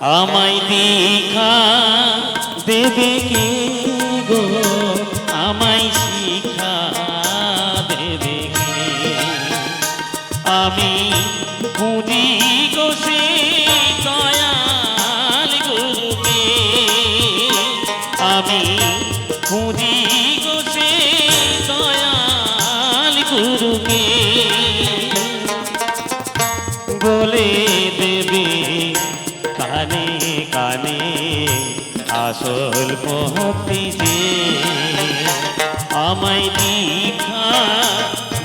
আমায় দীক্ষা দেবে কে গো? আমায় শিক্ষা দেবে কে? আমি খুঁজি গো সে জানে আসল পহতি যে। আমায় দীক্ষা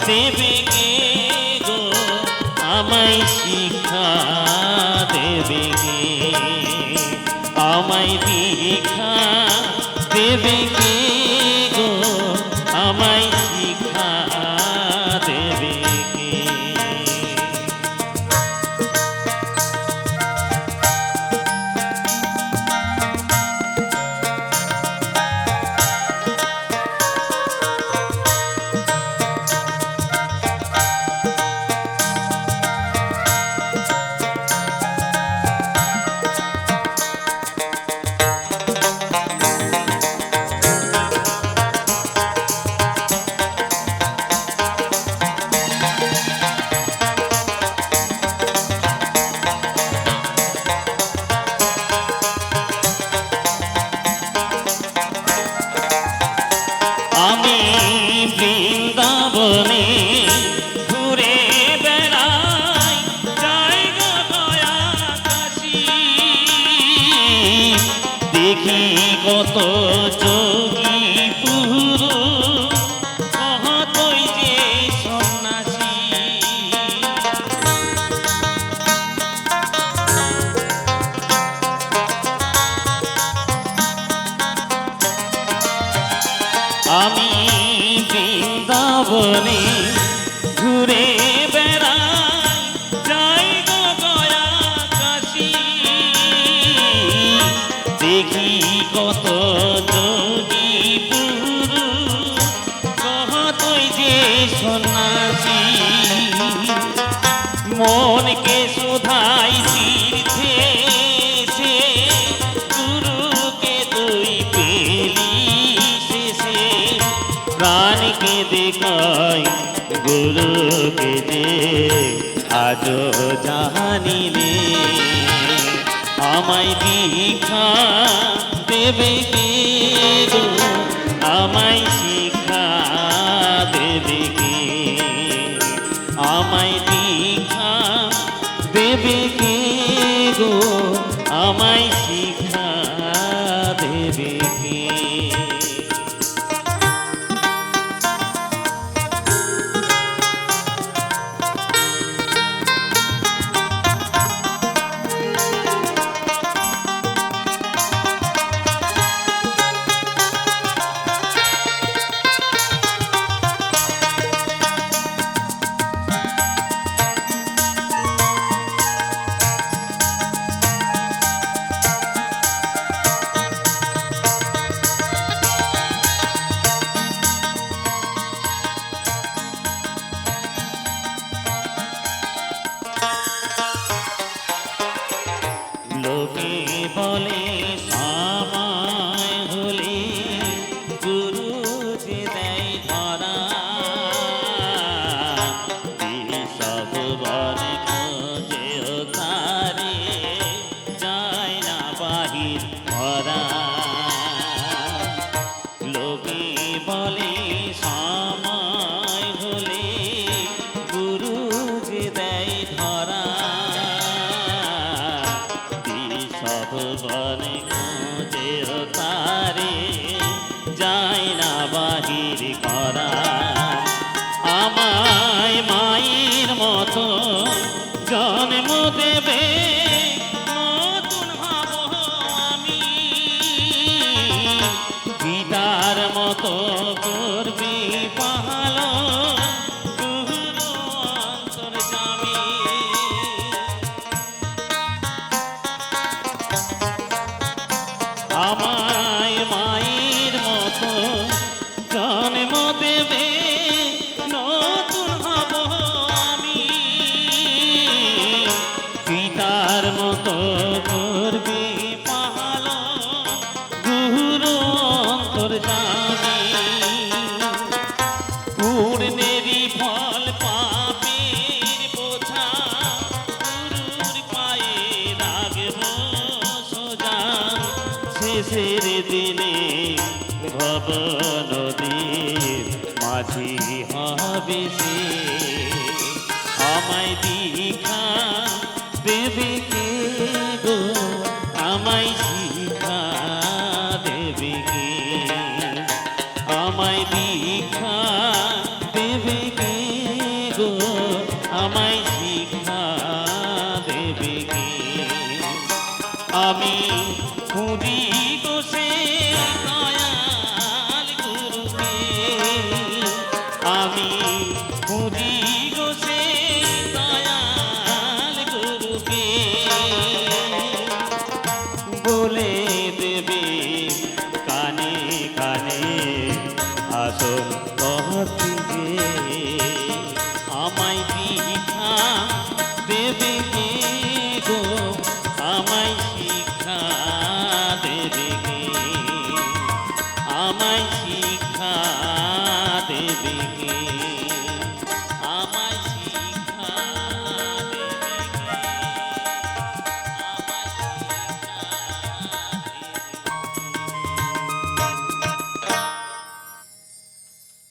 দেবে গে গো? আমায় শিক্ষা দেবে গে আমায় দীক্ষা দেবে গে আমি বৃন্দাবনে হইতে আজও জানিলে আমায় দীক্ষা দেবে আমায় শিখ তাহির করা। আমায় মায়ের মতো জন্ম দেবে, নতুন হব আমি। গীতার মতো করবি পাহালো আমার নদীর মাঝি হবে আমায় দীক্ষা